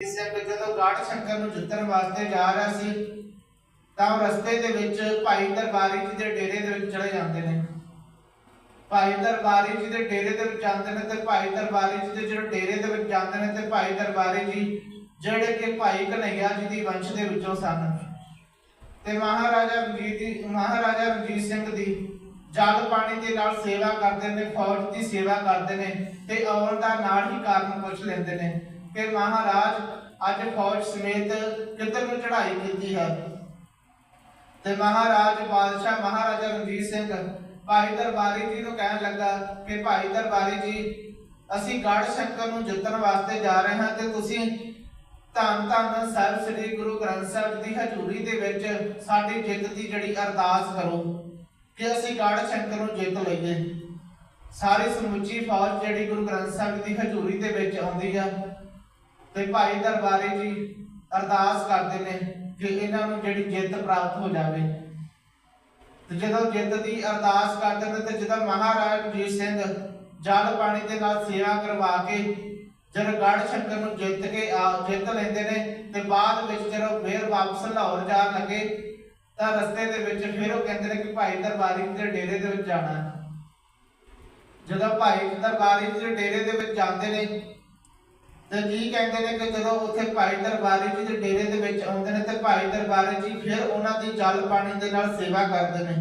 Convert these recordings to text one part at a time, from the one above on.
ਇਸੇ ਜਦੋਂ ਗਾੜ ਸ਼ੰਕਰ ਨੂੰ ਜਿੱਤਣ ਵਾਸਤੇ ਜਾ ਰਿਹਾ ਸੀ, ਤਾਂ ਰਸਤੇ ਦੇ ਵਿੱਚ ਭਾਈ ਦਰਬਾਰੀ ਜੀ ਦੇ ਡੇਰੇ ਦੇ ਵਿੱਚ ਚਲੇ ਜਾਂਦੇ ਨੇ। ਭਾਈ ਦਰਬਾਰੀ ਜੀ ਦੇ ਡੇਰੇ ਦੇ ਵਿੱਚ ਜਾਂਦੇ ਨੇ ਤੇ ਭਾਈ ਦਰਬਾਰੀ ਜੀ ਦੇ ਜਿਹੜੇ ਡੇਰੇ ਦੇ ਵਿੱਚ ਜਾਂਦੇ ਨੇ ਤੇ ਭਾਈ ਦਰਬਾਰੀ ਜੀ ਜਿਹੜੇ ਕਿ ਭਾਈ ਕਨਈਆ ਜੀ ਦੀ ਵੰਸ਼ ਦੇ ਵਿੱਚੋਂ ਸਨ। ਤੇ ਮਹਾਰਾਜਾ ਰਣਜੀਤ ਦੀ, ਮਹਾਰਾਜਾ ਰਣਜੀਤ ਸਿੰਘ ਦੀ ਜਲ ਪਾਣੀ ਦੇ ਨਾਲ ਸੇਵਾ ਕਰਦੇ ਨੇ, ਫੌਜ ਦੀ ਸੇਵਾ ਕਰਦੇ ਨੇ ਤੇ ਆਉਣ ਦਾ ਨਾਲ ਹੀ ਕਾਰਨ ਪੁੱਛ ਲੈਂਦੇ ਨੇ। ਕਿ ਮਹਾਰਾਜ ਅੱਜ ਫੌਜ ਸਮੇਤ ਕਿੱਧਰ ਨੂੰ ਚੜ੍ਹਾਈ ਕੀਤੀ ਹੈ? ਤੇ ਮਹਾਰਾਜ ਬਾਦਸ਼ਾਹ ਮਹਾਰਾਜਾ ਰਣਜੀਤ ਸਿੰਘ ਭਾਈ ਦਰਬਾਰੀ ਜੀ ਨੂੰ ਕਹਿਣ ਲੱਗਾ ਕਿ ਭਾਈ ਦਰਬਾਰੀ ਜੀ, ਅਸੀਂ ਗੜ ਸ਼ੰਕਰ ਨੂੰ ਜਿੱਤਣ ਵਾਸਤੇ ਜਾ ਰਹੇ ਹਾਂ ਤੇ ਤੁਸੀਂ ਧੰਨ ਧੰਨ ਸਾਹਿਬ ਸ੍ਰੀ ਗੁਰੂ ਗ੍ਰੰਥ ਸਾਹਿਬ ਦੀ ਹਜ਼ੂਰੀ ਦੇ ਵਿੱਚ ਸਾਡੀ ਜਿੱਤ ਦੀ ਜਿਹੜੀ ਅਰਦਾਸ ਕਰੋ ਕਿ ਅਸੀਂ ਗੜ ਸ਼ੰਕਰ ਨੂੰ ਜਿੱਤ ਲਈਏ। ਸਾਰੀ ਸਮੁੱਚੀ ਫੌਜ ਜਿਹੜੀ ਗੁਰੂ ਗ੍ਰੰਥ ਸਾਹਿਬ ਦੀ ਹਜ਼ੂਰੀ ਦੇ ਵਿੱਚ ਆਉਂਦੀ ਆ ਤੇ ਭਾਈ ਦਰਬਾਰੀ ਜੀ ਅਰਦਾਸ ਕਰਦੇ ਨੇ ਕਿ ਇਹਨਾਂ ਨੂੰ ਜਿਹੜੀ ਜਿੱਤ ਪ੍ਰਾਪਤ ਹੋ ਜਾਵੇ। ਤੇ ਜਦੋਂ ਜਿੱਤ ਦੀ ਅਰਦਾਸ ਕਰਦੇ ਨੇ ਤੇ ਜਦੋਂ ਮਹਾਰਾਜ ਰਣਜੀਤ ਸਿੰਘ ਜਲ ਪਾਣੀ ਦੇ ਨਾਲ ਸੇਵਾ ਕਰਵਾ ਕੇ ਜਦੋਂ ਸ਼ੰਕਰ ਨੂੰ ਜਿੱਤ ਕੇ ਜਿੱਤ ਲੈਂਦੇ ਨੇ ਤੇ ਬਾਅਦ ਵਿੱਚ ਜਦੋਂ ਫੇਰ ਵਾਪਸ ਲਾਹੌਰ ਜਾਣ ਲੱਗੇ ਤਾਂ ਰਸਤੇ ਦੇ ਵਿੱਚ ਫਿਰ ਉਹ ਕਹਿੰਦੇ ਨੇ ਕਿ ਭਾਈ ਦਰਬਾਰੀ ਦੇ ਡੇਰੇ ਦੇ ਵਿੱਚ ਜਾਣਾ। ਜਦੋਂ ਭਾਈ ਦਰਬਾਰੀ ਦੇ ਡੇਰੇ ਦੇ ਵਿੱਚ ਜਾਂਦੇ ਨੇ ਤੇ ਕੀ ਕਹਿੰਦੇ ਨੇ ਕਿ ਜਦੋਂ ਉੱਥੇ ਭਾਈ ਦਰਬਾਰੀ ਜੀ ਦੇ ਡੇਰੇ ਦੇ ਵਿੱਚ ਆਉਂਦੇ ਨੇ ਤੇ ਭਾਈ ਦਰਬਾਰੀ ਜੀ ਫਿਰ ਉਹਨਾਂ ਦੀ ਜਲ ਪਾਣੀ ਦੇ ਨਾਲ ਸੇਵਾ ਕਰਦੇ ਨੇ।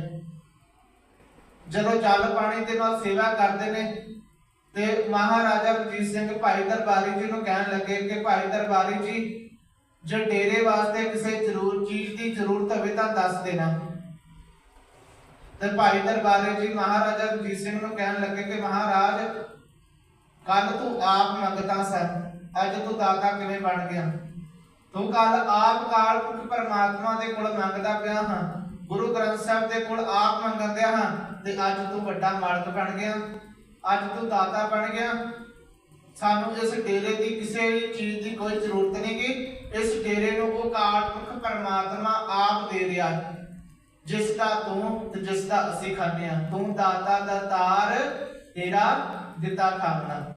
ਜਦੋਂ ਜਲ ਪਾਣੀ ਦੇ ਨਾਲ ਸੇਵਾ ਕਰਦੇ ਨੇ ਤੇ ਮਹਾਰਾਜਾ ਰਣਜੀਤ ਸਿੰਘ ਭਾਈ ਦਰਬਾਰੀ ਜੀ ਨੂੰ ਕਹਿਣ ਲੱਗੇ ਕਿ ਭਾਈ ਦਰਬਾਰੀ ਜੀ, ਜੇ ਡੇਰੇ ਵਾਸਤੇ ਕਿਸੇ ਜ਼ਰੂਰ ਚੀਜ਼ ਦੀ ਜ਼ਰੂਰਤ ਹੋਵੇ ਤਾਂ ਦੱਸ ਦੇਣਾ। ਤੇ ਭਾਈ ਦਰਬਾਰੀ ਜੀ ਮਹਾਰਾਜਾ ਰਣਜੀਤ ਸਿੰਘ ਨੂੰ ਕਹਿਣ ਲੱਗੇ ਕਿ ਮਹਾਰਾਜ ਕੱਲ ਤੂੰ ਆਪ ਮੰਗਤਾ ਸਨ। ਅੱਜ ਤੂੰ ਦਾਤਾ ਕਿਵੇਂ ਬਣ ਗਿਆ? ਤੂੰ ਕੱਲ ਆਪ ਕਾਲ ਪਰਮਾਤਮਾ ਦੇ ਕੋਲ ਮੰਗਦਾ ਪਿਆ ਹਾਂ। ਗੁਰੂ ਗ੍ਰੰਥ ਸਾਹਿਬ ਦੇ ਕੋਲ ਆਪ ਮੰਗਦਿਆ ਹਾਂ ਤੇ ਅੱਜ ਤੂੰ ਵੱਡਾ ਮਾਲਕ ਬਣ ਗਿਆ। ਅੱਜ ਤੂੰ ਦਾਤਾ ਬਣ ਗਿਆ। ਸਾਨੂੰ ਇਸ ਡੇਰੇ ਦੀ ਕਿਸੇ ਵੀ ਚੀਜ਼ ਦੀ ਕੋਈ ਜ਼ਰੂਰਤ ਨਹੀਂ ਗੀ। ਇਸ ਡੇਰੇ ਨੂੰ ਉਹ ਕਾਲ ਪਰਮਾਤਮਾ ਆਪ ਦੇ ਰਿਹਾ। ਹੈ ਜਿਸ ਦਾ ਤੂੰ ਤੇ ਜਿਸ ਦਾ ਅਸੀਂ ਖਾਂਦੇ ਹਾਂ। ਤੂੰ ਦਾਤਾ ਦਾ ਤਾਰ ਤੇਰਾ ਦਿੱਤਾ ਖਾਣਾ।